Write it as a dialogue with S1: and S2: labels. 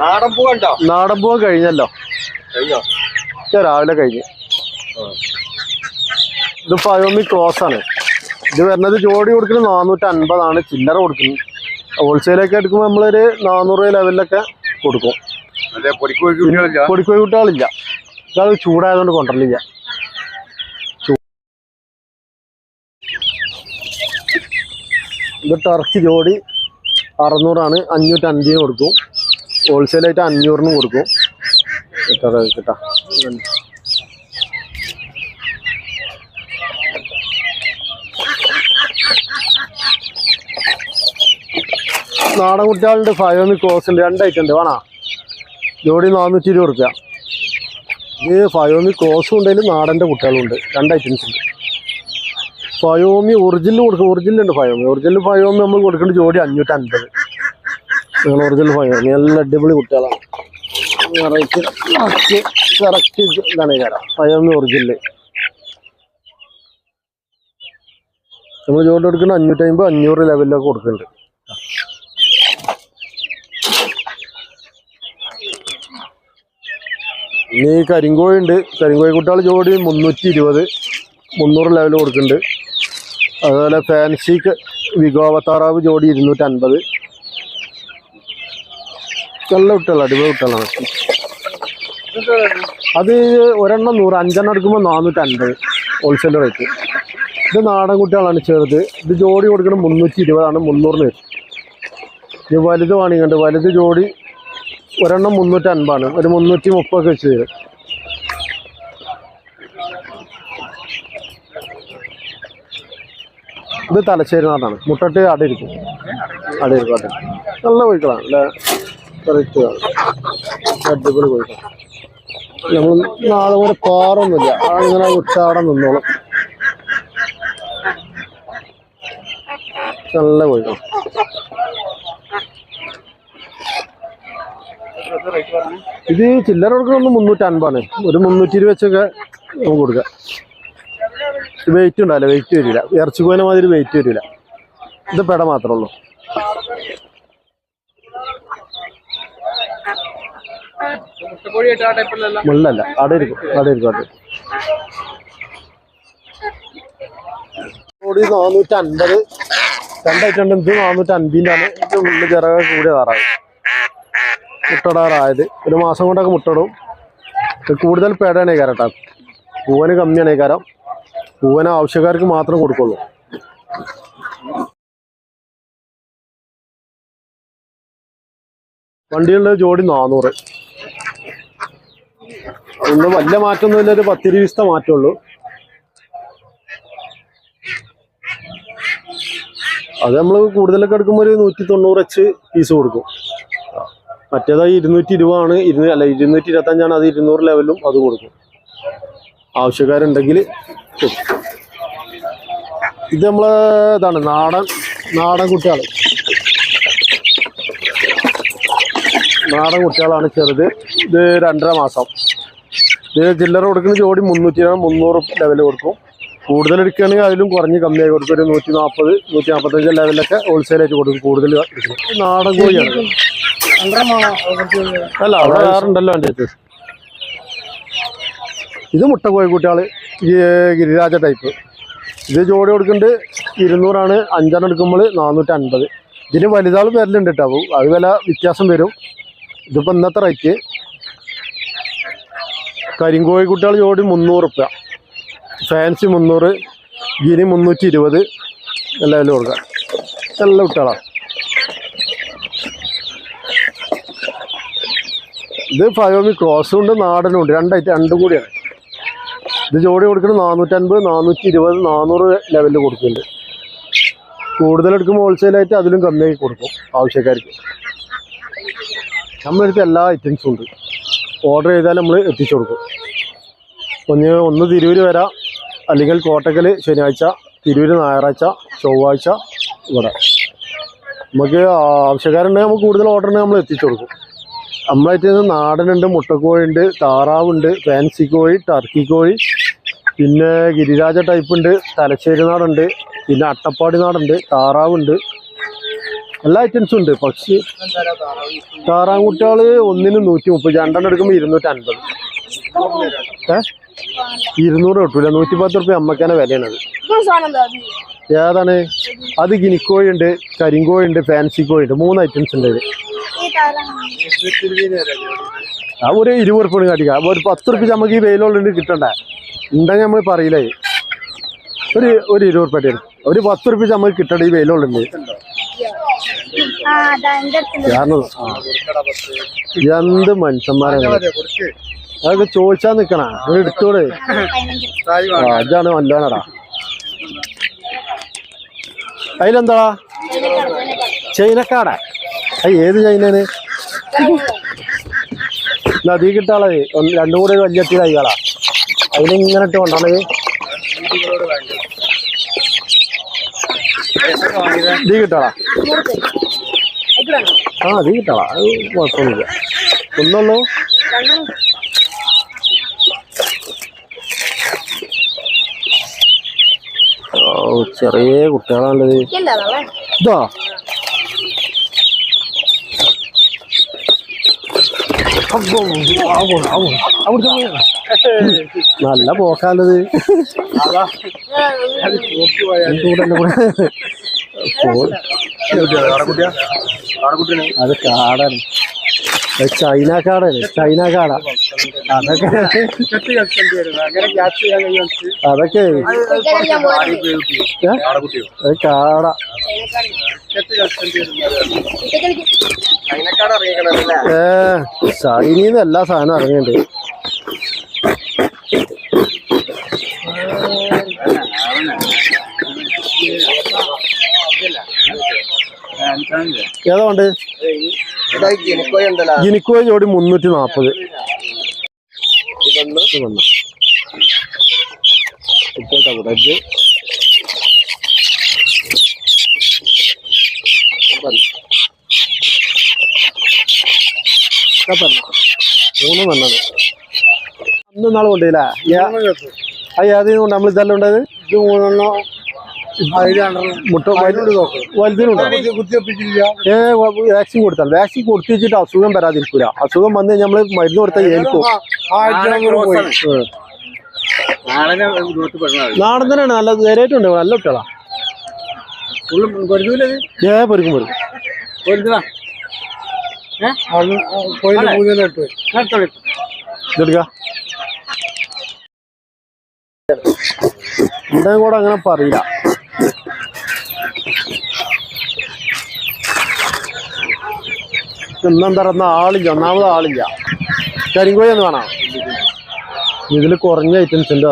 S1: നാടൻ കണ്ടോ?
S2: കഴിഞ്ഞല്ലോ.
S1: കഴിഞ്ഞോ?
S2: രാവിലെ കഴിഞ്ഞ്. ഇത് പയോമി ക്രോസ് ആണ്. ഇത് വരുന്നത് ജോഡി കൊടുക്കുന്നത് നാനൂറ്റി അൻപതാണ് ചില്ലറ കൊടുക്കുന്നത് ഹോൾസെയിലൊക്കെ എടുക്കുമ്പോൾ നമ്മളൊരു നാനൂറ് ലെവലിലൊക്കെ കൊടുക്കും.
S1: പൊടിക്കോഴി കുട്ടികളില്ല?
S2: ഇയാൾ ചൂടായതുകൊണ്ട് കൊണ്ടുവരില്ല ഇത് ടർക്കി ജോഡി അറുന്നൂറാണ്. അഞ്ഞൂറ്റി അഞ്ചിന് കൊടുക്കും. ഹോൾസെയിലായിട്ട് അഞ്ഞൂറിന് കൊടുക്കും. എത്ര കിട്ടാം നാടൻ കുട്ടികളുണ്ട് ഫയോമി ക്രോസ് ഉണ്ട്. രണ്ട് ഐറ്റം ഉണ്ട്. വേണോ? ജോഡി നാനൂറ്റി ഇരുപത് റുപ്യ ഇത് ഫയോമി ക്ലോസും ഉണ്ടെങ്കിൽ നാടന്റെ കുട്ടികളുണ്ട്. രണ്ട് ഐറ്റംസ് ഉണ്ട്. ഫയോമി ഒറിജിനൽ കൊടുക്കും. ഒറിജിനൽ ഉണ്ട് ഫയോമി ഒറിജിനൽ ഫയോമി നമ്മൾ കൊടുക്കേണ്ട ജോഡി അഞ്ഞൂറ്റി അൻപത് നിങ്ങൾ ഒറിജിനൽ ഫയോമി നല്ല അടിപൊളി കുട്ടികളാണ്. കറക്റ്റ് കറക്റ്റ് ഇതാണ് കാരം ഫയോമി ഒറിജിനൽ നമ്മൾ ജോലി കൊടുക്കുന്നത് അഞ്ഞൂറ്റി അമ്പത് അഞ്ഞൂറ് ലെവലിലൊക്കെ കൊടുക്കുന്നുണ്ട്. ഇനി കരിങ്കോഴി ഉണ്ട്. കരിങ്കോഴി കുട്ടികൾ ജോഡി മുന്നൂറ്റി ഇരുപത് മുന്നൂറ് ലെവൽ കൊടുക്കുന്നുണ്ട്. അതുപോലെ ഫാൻസി വിഗോവത്താറാവ് ജോഡി ഇരുന്നൂറ്റി അൻപത് നല്ല കുട്ടികളാണ് അടിപൊളി കുട്ടികളാണ്. അത് ഒരെണ്ണം നൂറ് അഞ്ചെണ്ണം എടുക്കുമ്പോൾ നാനൂറ്റി അൻപത് ഹോൾസെയിൽ റേറ്റ് ഇത് നാടൻ കുട്ടികളാണ് ചെറുത്. ഇത് ജോഡി കൊടുക്കുന്നത് മുന്നൂറ്റി ഇരുപതാണ് മുന്നൂറിന് വരും. ഇത് വലുത് വാണിങ്ങണ്ട് വലുത് ജോഡി ഒരെണ്ണം മുന്നൂറ്റി അൻപതാണ് ഒരു മുന്നൂറ്റി മുപ്പതൊക്കെ വെച്ച് തരും. ഇത് തലശ്ശേരി നാടാണ്. മുട്ടട്ട് അടയിരിക്കും അടയിരിക്കും അട നല്ല കോഴിക്കളാണ് അല്ലേ? അടിപൊളി കോഴിക്കളാണ് നമ്മൾ നാളെ കൂടെ പാറൊന്നുമില്ല. ആ ഇങ്ങനെ ഉച്ചാടം നിന്നോളും. നല്ല കോഴിക്കളാണ് ഇത് ചില്ലറ കൊടുക്കണമെന്ന് മുന്നൂറ്റി അൻപതാണ്. ഒരു മുന്നൂറ്റി ഇരുപത് വെച്ചൊക്കെ നമുക്ക് കൊടുക്കാം. വെയിറ്റ് ഉണ്ടാവില്ല വെയിറ്റ് വരില്ല. ഇറച്ചി കോയിനെ മാതിരി വെയിറ്റ് വരില്ല. ഇത് പെട മാത്രമേ ഉള്ളൂ. മുള്ളല്ല. അവിടെ ഇരിക്കും. അവിടെ ഇരിക്കും അവിടെ കൂടി നാനൂറ്റി അൻപത് രണ്ടായിട്ടുണ്ട് ഇത് നാനൂറ്റി അൻപതിന്റെ ആണ് ഇത് ഉള്ളിൽ ചിറക കൂടിയ താറാവ് മുട്ടടാറായത്. ഒരു മാസം കൊണ്ടൊക്കെ മുട്ടടും. കൂടുതൽ പേടാണ് കാരട്ട. പൂവന് കമ്മിയാണ് കാരം. പൂവന് ആവശ്യക്കാർക്ക് മാത്രം കൊടുക്കുള്ളൂ. വണ്ടികളുടെ ജോഡി നാനൂറ്. അതുകൊണ്ട് വലിയ മാറ്റമൊന്നുമില്ല ഒരു പത്തിരുവിസ്ത മാറ്റമുള്ളൂ അത് നമ്മൾ കൂടുതലൊക്കെ എടുക്കുമ്പോൾ ഒരു നൂറ്റി തൊണ്ണൂറ് വെച്ച് പീസ് കൊടുക്കും. മറ്റേത് ഇരുന്നൂറ്റി ഇരുപതാണ് ഇരുന്നൂ അല്ല ഇരുന്നൂറ്റി ഇരുപത്തഞ്ചാണ് അത് ഇരുന്നൂറ് ലെവലും അത് കൊടുക്കും. ആവശ്യക്കാരുണ്ടെങ്കിൽ ഇത് നമ്മൾ ഇതാണ് നാടൻ നാടൻ കുട്ടികൾ നാടൻ കുട്ടികളാണ് ചെറുത്. ഇത് രണ്ടര മാസം. ചില്ലറ കൊടുക്കുന്ന ജോഡി മുന്നൂറ്റി മുന്നൂറ് ലെവൽ കൊടുക്കും. കൂടുതൽ എടുക്കുകയാണെങ്കിൽ അതിലും കുറഞ്ഞ് കമ്മിയായി കൊടുക്കും. ഒരു നൂറ്റി നാൽപ്പത് നൂറ്റി നാൽപ്പത്തഞ്ച് ലെവലിലൊക്കെ ഹോൾസെയിലായിട്ട് കൊടുക്കും കൂടുതൽ നാടൻ കോഴിയാണ്. അല്ല അവിടെ വേറുണ്ടല്ലോ എന്റെ അടുത്ത് ഇത് മുട്ട കോഴിക്കുട്ടികൾ ഈ ഗിരിരാജ ടൈപ്പ് ഇത് ജോഡി കൊടുക്കുന്നുണ്ട് ഇരുന്നൂറാണ്. അഞ്ചെണ്ണം എടുക്കുമ്പോൾ നാനൂറ്റി അൻപത് ഇതിന് വലുതാൾ വരലുണ്ട് കേട്ടോ. അത് വില വ്യത്യാസം വരും. ഇതിപ്പോൾ ഇന്നത്തെ റേറ്റ് കരിങ്കോഴി കുട്ടികൾ ജോഡി മുന്നൂറ് റുപ്യ. ഫാൻസി മുന്നൂറ് ഗിനി മുന്നൂറ്റി ഇരുപത് എല്ലാവരും കൊടുക്കുക കൊടുക്കാം. നല്ല കുട്ടികളാണ് ഇത് ഫയോമി ക്രോസും ഉണ്ട് നാടനും ഉണ്ട് രണ്ടായിട്ട് രണ്ടും കൂടിയാണ്. ഇത് ജോഡി കൊടുക്കുന്നത് നാനൂറ്റൻപത് നാനൂറ്റി ഇരുപത് നാനൂറ് ലെവലിൽ കൊടുക്കുന്നുണ്ട്. കൂടുതൽ എടുക്കുമ്പോൾ ഹോൾസെയിലായിട്ട് അതിലും കമ്മിയായി കൊടുക്കും ആവശ്യക്കാർക്ക്. നമ്മളെടുത്ത് എല്ലാ ഐറ്റംസും ഉണ്ട്. ഓർഡർ ചെയ്താൽ നമ്മൾ എത്തിച്ചു കൊടുക്കും. ഒന്ന് ഒന്ന് തിരൂര് വരാം. അല്ലെങ്കിൽ കോട്ടക്കൽ ശനിയാഴ്ച തിരൂര് ഞായറാഴ്ച ചൊവ്വാഴ്ച ഇവിടെ. നമുക്ക് ആവശ്യക്കാരുണ്ടെങ്കിൽ നമുക്ക് കൂടുതൽ ഓർഡർ ഉണ്ടെങ്കിൽ നമ്മൾ എത്തിച്ചു കൊടുക്കും. നമ്മളായിട്ട് നാടനുണ്ട് മുട്ടക്കോഴിയുണ്ട് താറാവുണ്ട് ഫാൻസി കോഴി ടർക്കി കോഴി പിന്നെ ഗിരിരാജ ടൈപ്പ് ഉണ്ട് തലശ്ശേരി നാടുണ്ട് പിന്നെ അട്ടപ്പാടി നാടുണ്ട് താറാവുണ്ട് എല്ലാ ഐറ്റംസും ഉണ്ട്. പക്ഷി താറാങ്കുട്ടികൾ ഒന്നിന് നൂറ്റി മുപ്പത് രണ്ടെണ്ണം എടുക്കുമ്പോൾ ഇരുന്നൂറ്റി അൻപത് ഏ? ഇരുന്നൂറ് കിട്ടൂല. നൂറ്റി പത്ത് റുപ്യ അമ്മക്കാനെ വിലയാണത്. ഏതാണ്? അത് ഗിനിക്കോഴി ഉണ്ട് കരിങ്കോഴി ഉണ്ട് ഫാൻസി കോഴി ഉണ്ട് മൂന്ന് ഐറ്റംസ് ഉണ്ട്. ആ ഒരു ഇരുപത് റുപ്യ കാട്ടിക്കാം. ഒരു പത്ത് റുപ്യ നമുക്ക് ഈ വെയിലുള്ളിണ്ട് കിട്ടണ്ട? ഉണ്ടെങ്കിൽ നമ്മൾ പറയില്ലേ? ഒരു ഒരു ഇരുപത് റുപ്യ ഒരു പത്ത് റുപ്യ നമുക്ക് കിട്ടണ്ട ഈ ആ. എന്ത് മനുഷ്യന്മാരാണ്? അതൊക്കെ ചോദിച്ചാ നിക്കണ. നിങ്ങൾ അതാണ് വല്ലാനടാ അതിലെന്താടാ ചൈനക്കാടാ അത് ഏത് ചൈനന് നദി കിട്ടാളേ. രണ്ടും കൂടെ വലിയ കൈകളാ. അതിലിങ്ങനെ ഇട്ട് കൊണ്ടാണ് ദീ കിട്ടാളാ ആ ദീ കിട്ടാളാ അത് കുഴപ്പമൊന്നുമില്ല. ഒന്നുള്ളൂ ചെറിയ കുട്ടികളാണല്ലത് ഇതാ. നല്ല ആവോ, ആവോ. അത് കാടാണ്. ചൈന കാടാണ്. ചൈന കാട. അതൊക്കെ അതൊക്കെ. കാട. ഏ ചൈനീന്ന് എല്ലാ സാധനവും ഇറങ്ങിയിട്ടുണ്ട്. ഏതാ ഉണ്ട് ഗിനിക്കോയ ജോഡി മുന്നൂറ്റി നാപ്പത് മൂന്ന് മണ്ണാണ് അന്ന് നാളെ കൊണ്ടില്ല അത് കൊണ്ട് നമ്മൾ ഇതെല്ലാം ഉണ്ടത് ഇത് മൂന്നെണ്ണോ. വലുതിനുണ്ടോ ഏ വാക്സിൻ കൊടുത്താൽ വാക്സിൻ കൊടുത്തിട്ട് അസുഖം വരാതിരിക്കൂല. അസുഖം വന്ന് നമ്മൾ മരുന്ന് കൊടുത്താൽ ഏൽക്കും. നാടൻ തന്നെയാണ്. നല്ല നേരായിട്ടുണ്ട് നല്ല കുട്ടികളാ. ഏ പൊരുക്കും പൊരുക്കും. ഇതെടുക്ക ഇവിടെ കൂടെ അങ്ങനെ പറയില്ല. ഇന്നെന്താ പറയുക ആളില്ല ഒന്നാമത് ആളില്ല. കരിങ്കോഴി ഒന്ന് വേണം ഇതിൽ കുറഞ്ഞ ഐറ്റംസ് ഉണ്ട്.